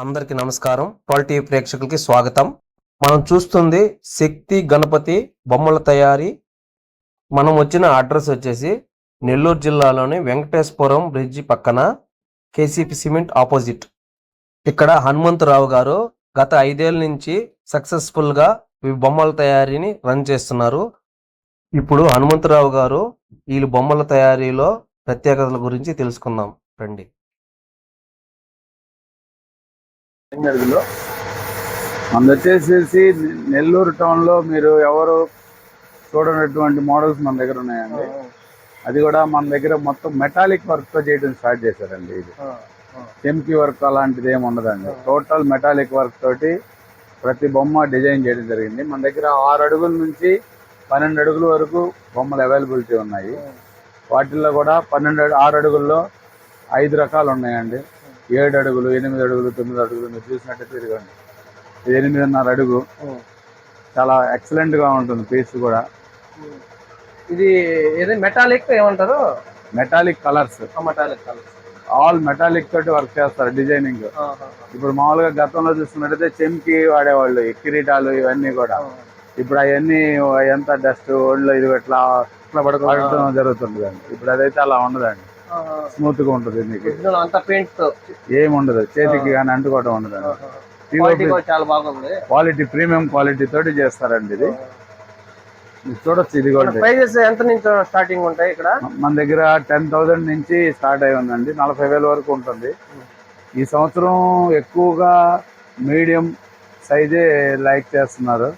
అందరికి నమస్కారం. Twelve TV ప్రేక్షకులకి స్వాగతం. మనం చూస్తుంది శక్తి గణపతి బొమ్మల తయారీ. మనం వచ్చిన అడ్రస్ వచ్చేసి నెల్లూరు జిల్లాలోని వెంకటేశ్వరం బ్రిడ్జి పక్కన కేసీపీ సిమెంట్ ఆపోజిట్. ఇక్కడ హనుమంతరావు గారు గత ఐదేళ్ళ నుంచి సక్సెస్ఫుల్గా ఈ బొమ్మల తయారీని రన్ చేస్తున్నారు. ఇప్పుడు హనుమంతరావు గారు వీళ్ళు బొమ్మల తయారీలో ప్రత్యేకతల గురించి తెలుసుకుందాం. రండి. అడుగులో మనది వచ్చేసేసి నెల్లూరు టౌన్లో మీరు ఎవరు చూడనటువంటి మోడల్స్ మన దగ్గర ఉన్నాయండి. అది కూడా మన దగ్గర మొత్తం మెటాలిక్ వర్క్తో చేయడం స్టార్ట్ చేశారండి ఇది. చెంకి వర్క్ అలాంటిది ఏమి ఉండదండి. టోటల్ మెటాలిక్ వర్క్ తోటి ప్రతి బొమ్మ డిజైన్ చేయడం జరిగింది. మన దగ్గర ఆరు అడుగుల నుంచి పన్నెండు అడుగుల వరకు బొమ్మలు అవైలబిలిటీ ఉన్నాయి. వాటిల్లో కూడా పన్నెండు ఆరు అడుగుల్లో ఐదు రకాలు ఉన్నాయండి. ఏడు అడుగులు ఎనిమిది అడుగులు తొమ్మిది అడుగులు మీరు చూసినట్టయితే ఇదిగోండి. ఇది ఎనిమిదిన్నర అడుగు. చాలా ఎక్సలెంట్గా ఉంటుంది పీస్ కూడా. ఇది ఏది? మెటాలిక్ ఏమంటారు? Metallic colours metallic colour all metallic తోటి వర్క్ చేస్తారు డిజైనింగ్ ఇప్పుడు మామూలుగా గతంలో చూసుకున్నట్టయితే చెంకి వాడేవాళ్ళు కిరీటాలు ఇవన్నీ కూడా. ఇప్పుడు అవన్నీ ఎంత డస్ట్ ఒళ్ళు ఇది ఇట్లా ఇట్లా పడటం జరుగుతుంది ఇప్పుడు అదైతే అలా ఉండదండి. స్మూత్గా ఉంటుంది మీకు అంత పెయింట్తో. ఏమి ఉండదు. చేతికి కానీ అంటుకోవడం క్వాలిటీ కూడా చాలా బాగుంది. క్వాలిటీ ప్రీమియం క్వాలిటీ తోటి చేస్తారండి ఇది. చూడొచ్చు ఇది కూడా. ప్రైజెస్ ఎంత నుంచి స్టార్టింగ్ ఉంటాయి ఇక్కడ? మన దగ్గర టెన్ థౌసండ్ నుంచి స్టార్ట్ అయి ఉందండి. నలభై వేల వరకు ఉంటుంది. ఈ సంవత్సరం ఎక్కువగా మీడియం సైజే లైక్ చేస్తున్నారు.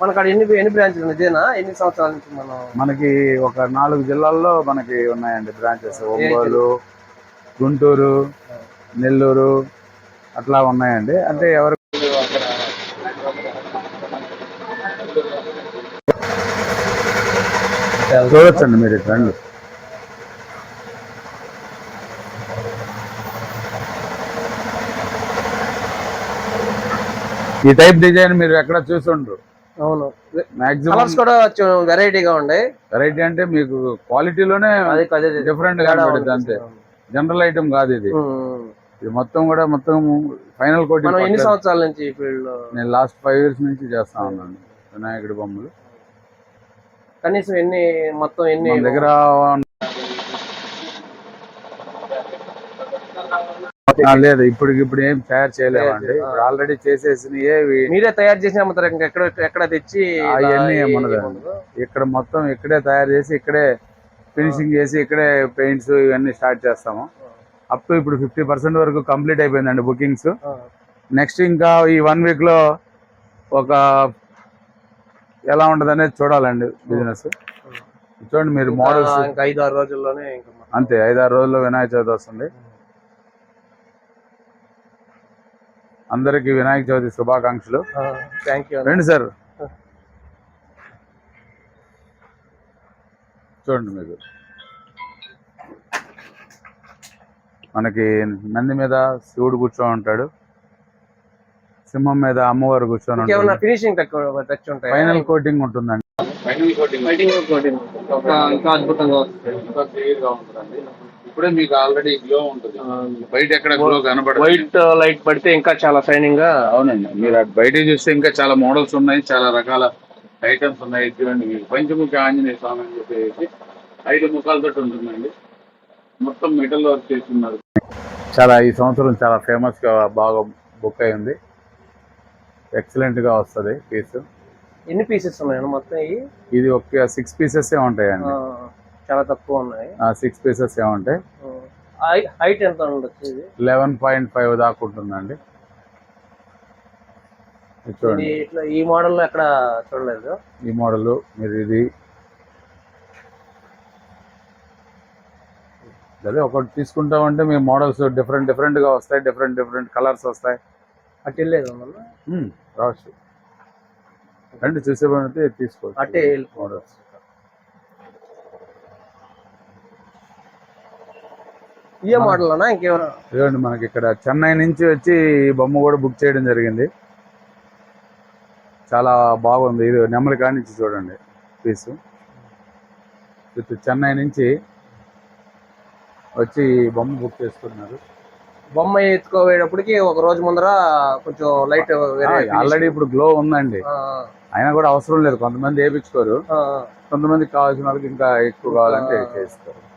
మనకు అక్కడ ఎన్ని ఎన్ని బ్రాంచెస్ ఉన్నాయి? ఇదేనా? ఎన్ని సంవత్సరాల నుంచి మనం మనకి ఒక నాలుగు జిల్లాల్లో మనకి ఉన్నాయండి బ్రాంచెస్ ఒంగోలు గుంటూరు నెల్లూరు అట్లా ఉన్నాయండి. అంటే ఎవరు చూడొచ్చండి మీరు రండి ఈ టైప్ డిజైన్ మీరు ఎక్కడ చూసుండ్రు? అవును. మాక్సిమం కలర్స్ కూడా వెరైటీగా ఉన్నాయి. వెరైటీ అంటే మీకు క్వాలిటీలోనే డిఫరెంట్గా అంతే. జనరల్ ఐటమ్ కాదు ఇది. ఇది మొత్తం కూడా మొత్తం ఫైనల్ మనం ఎన్ని సంవత్సరాల నుంచి ఈ ఫీల్డ్లో నేను లాస్ట్ ఫైవ్ ఇయర్స్ నుంచి చేస్తా ఉన్నాను. వినాయకుడి బొమ్మలు. కనీసం ఎన్ని మొత్తం ఎన్ని దగ్గర లేదు ఇప్పుడు ఇప్పుడు ఏం తయారు చేయలేమండి. ఆల్రెడీ చేసేసినయే మీరే తయారు చేసి అమ్ముతారు? ఇంకా ఎక్కడ ఎక్కడ తెచ్చి అవన్నీ ఏ- ఏముండదు. ఏముండదు. ఇక్కడ మొత్తం ఇక్కడే తయారు చేసి ఇక్కడే ఫినిషింగ్ చేసి ఇక్కడే పెయింట్స్ ఇవన్నీ స్టార్ట్ చేస్తాము. అప్ టు ఇప్పుడు ఫిఫ్టీ పర్సెంట్ వరకు కంప్లీట్ అయిపోయిందండి బుకింగ్స్. నెక్స్ట్ ఇంకా ఈ వన్ వీక్లో ఒక ఎలా ఉంటది అనేది చూడాలండి బిజినెస్ చూడండి మీరు మోడల్స్ ఇంకా- ఐదు ఆరు రోజుల్లోనే. అంతే ఐదారు రోజుల్లో వినాయక చవితి వస్తుంది. అందరికి వినాయక చవితి శుభాకాంక్షలు. రండి సార్. చూడండి మీకు మనకి నంది మీద శివుడు కూర్చొని ఉంటాడు. సింహం మీద అమ్మవారు కూర్చొని ఇంకేమన్నా ఉంటాడు. ఫినిషింగ్ కోటింగ్ ఇంకా అద్భుతంగా వస్తుంది ఇప్పుడే మీకు ఆల్రెడీ గ్లో ఉంటుంది. బయట ఎక్కడ గ్లో కనబడదు. వైట్ లైట్ పడితే ఇంకా చాలా షైనింగ్గా అవునండి. మీరు అటు బయట చూస్తే ఇంకా చాలా మోడల్స్ ఉన్నాయి చాలా రకాల ఐటమ్స్ ఉన్నాయి. చూడండి మీకు పంచముఖి ఆంజనేయ స్వామి అని చెప్పేసి ఐదు ముఖాలతో ఉంటుందండి. మొత్తం మెటల్ వర్క్ చేస్తున్నారు. చాలా ఈ సంవత్సరం చాలా ఫేమస్గా బాగా బుక్ అయింది ఎక్సలెంట్గా వస్తుంది పీస్ ఎన్ని పీసెస్ ఉన్నాయి మొత్తం ఇవి? ఇది ఒక సిక్స్ పీసెస్ ఏ ఉంటాయండి. చాలా తక్కువ ఉన్నాయి. సిక్స్ పీసెస్ ఏ ఉంటాయి. హైట్ ఎంత ఉండొచ్చు ఇది? లెవెన్ పాయింట్ ఫైవ్ దాకా ఉంటుందండి. చూడండి. ఇట్లా ఈ మోడల్ ఎక్కడ చూడలేదు? ఈ మోడల్ మీరు ఇది. అదే ఒకటి తీసుకుంటామంటే మీ మోడల్స్ డిఫరెంట్ డిఫరెంట్గా వస్తాయి డిఫరెంట్ డిఫరెంట్ కలర్స్ వస్తాయి. అటు మ్మ్, రావచ్చు. రండి చూసే పడితే తీసుకోవచ్చు అటే వెళ్ళిపో. మోడల్స్ అన్నా ఇంకేమైనా? ఇదిగోండి మనకి ఇక్కడ చెన్నై నుంచి వచ్చి ఈ బొమ్మ కూడా బుక్ చేయడం జరిగింది. చాలా బాగుంది. ఇది నెమలి కాడి నుంచి చూడండి పీసు విత్ చెన్నై నుంచి వచ్చి బొమ్మ బుక్ చేసుకున్నారు. బొమ్మ ఎత్తుకోవేటప్పటికి ఒక రోజు ముందర కొంచెం లైట్ వేరే ఆల్రెడీ ఇప్పుడు గ్లో ఉందండి. అయినా కూడా అవసరం లేదు. కొంతమంది వేయించుకోరు. ఆ, కొంతమందికి కావాల్సిన వాళ్ళకి ఇంకా ఎక్కువ కావాలంటే చేస్తారు.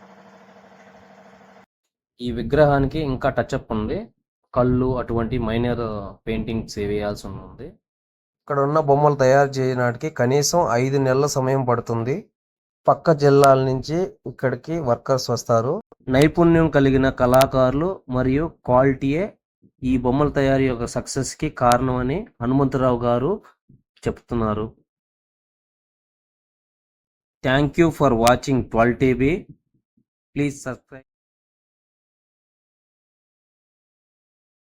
ఈ విగ్రహానికి ఇంకా టచ్ అప్ ఉంది. కళ్ళు అటువంటి మైనర్ పెయింటింగ్స్ వేయాల్సి ఉంది. ఇక్కడ ఉన్న బొమ్మలు తయారు చేయడానికి కనీసం ఐదు నెలల సమయం పడుతుంది. పక్క జిల్లాల నుంచి ఇక్కడికి వర్కర్స్ వస్తారు. నైపుణ్యం కలిగిన కళాకారులు మరియు క్వాలిటీయే ఈ బొమ్మల తయారీ యొక్క సక్సెస్కి కారణం అని హనుమంతరావు గారు చెప్తున్నారు. Thank you for watching twelve TV. Please subscribe.